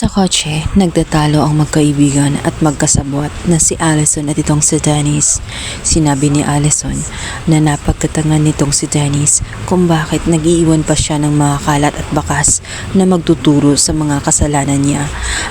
Sa kotse, nagtatalo ang magkaibigan at magkasabwat na si Allison at itong si Dennis. Sinabi ni Allison na napagkatangan nitong si Dennis kung bakit nagiiwan pa siya ng mga kalat at bakas na magtuturo sa mga kasalanan niya.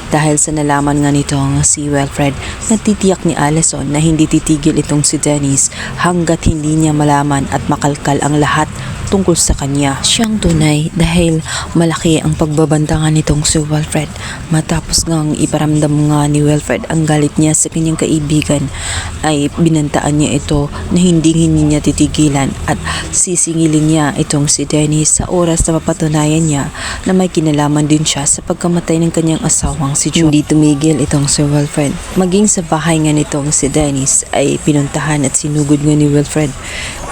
Dahil sa nalaman nga nitong si Wilfred, natitiyak ni Allison na hindi titigil itong si Dennis hanggat hindi niya malaman at makalkal ang lahat tungkol sa kanya. Siyang tunay dahil malaki ang pagbabantangan nitong si Wilfred matapos ngang iparamdam nga ni Wilfred ang galit niya sa kanyang kaibigan ay binantaan niya ito na hindi hindi niya titigilan at sisingilin niya itong si Dennis sa oras na mapatunayan niya na may kinalaman din siya sa pagkamatay ng kanyang asawang si Joe. Hindi tumigil itong si Wilfred. Maging sa bahay nga nitong si Dennis ay pinuntahan at sinugod nga ni Wilfred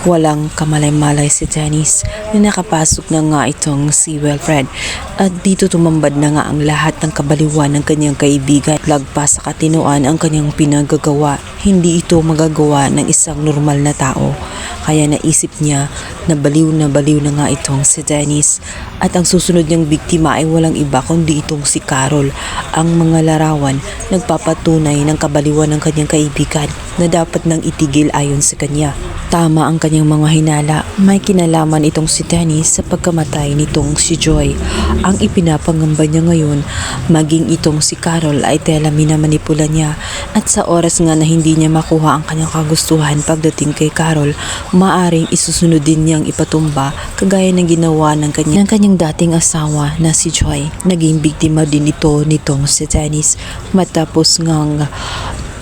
Walang kamalay-malay si Dennis na nakapasok na nga itong si Wilfred at dito tumambad na nga ang lahat ng kabaliwan ng kanyang kaibigan. Lagpas sa katinuan ang kanyang pinagagawa. Hindi ito magagawa ng isang normal na tao. Kaya naisip niya na baliw na baliw na nga itong si Dennis at ang susunod niyang biktima ay walang iba kundi itong si Carol. Ang mga larawan nagpapatunay ng kabaliwan ng kanyang kaibigan na dapat nang itigil ayon sa kanya. Tama ang kanyang mga hinala. May kinalaman itong si Dennis sa pagkamatay nitong si Joy. Ang ipinapangamba niya ngayon, maging itong si Carol ay tela minamanipula niya at sa oras nga na hindi niya makuha ang kanyang kagustuhan pagdating kay Carol, maaring isusunod din niyang ipatumba kagaya ng ginawa ng kanyang, ng kanyang dating asawa na si Joy. Naging biktima din ito nitong si Dennis matapos ngang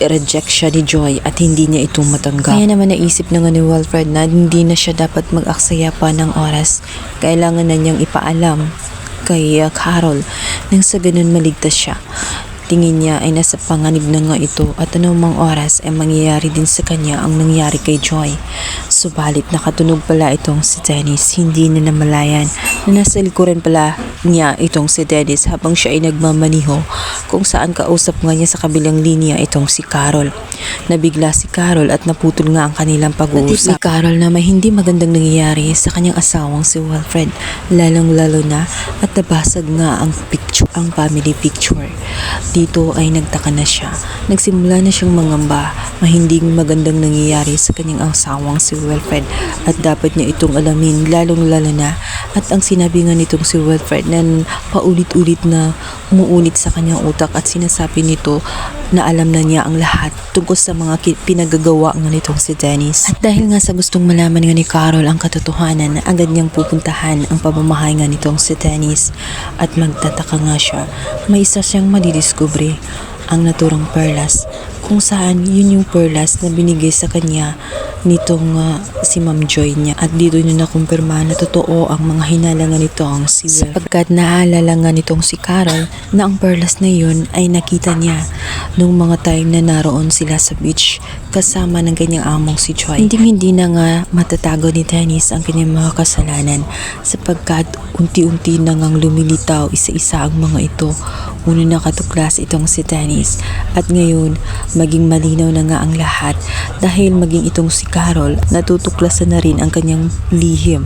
reject siya ni Joy at hindi niya ito matanggap. Kaya naman naisip na nga ni Wilfred na hindi na siya dapat mag-aksaya pa ng oras. Kailangan na niyang ipaalam kay uh, Carol nang sa ganun maligtas siya. Tingin niya ay nasa panganib na nga ito at anumang oras ay mangyayari din sa kanya ang nangyari kay Joy. Subalit nakatunog pala itong si Dennis, hindi na namalayan na nasa likuran pala niya itong si Dennis habang siya ay nagmamaniho kung saan kausap nga niya sa kabilang linya itong si Carol. Nabigla si Carol at naputol nga ang kanilang pag-uusap. ni Carol na may hindi magandang nangyayari sa kanyang asawang si Wilfred, lalong lalo na at nabasag nga ang picture, ang family picture. Dito ay nagtaka na siya. Nagsimula na siyang mangamba na hindi magandang nangyayari sa kanyang asawang si Wilfred at dapat niya itong alamin lalong lalo na at ang sinabi nga nitong si Wilfred na paulit-ulit na umuulit sa kanyang utak at sinasabi nito na alam na niya ang lahat tungkol sa mga pinagagawa nga nitong si Dennis. At dahil nga sa gustong malaman nga ni Carol ang katotohanan, agad niyang pupuntahan ang pamamahay nga nitong si Dennis at magtataka nga siya. May isa siyang madidiskubre ang naturang perlas kung saan yun yung perlas na binigay sa kanya nitong ah, si Ma'am Joy niya at dito niya nakumpirma na totoo ang mga hinalangan nitong si Will. Sapagkat naalala nga nitong si Carol na ang perlas na yun ay nakita niya nung mga time na naroon sila sa beach kasama ng kanyang among si Joy. Hindi hindi na nga matatago ni Dennis ang kanyang mga kasalanan sapagkat unti-unti na ngang lumilitaw isa-isa ang mga ito. Una na katuklas itong si Dennis at ngayon maging malinaw na nga ang lahat dahil maging itong si Carol natutuklasan na rin ang kanyang lihim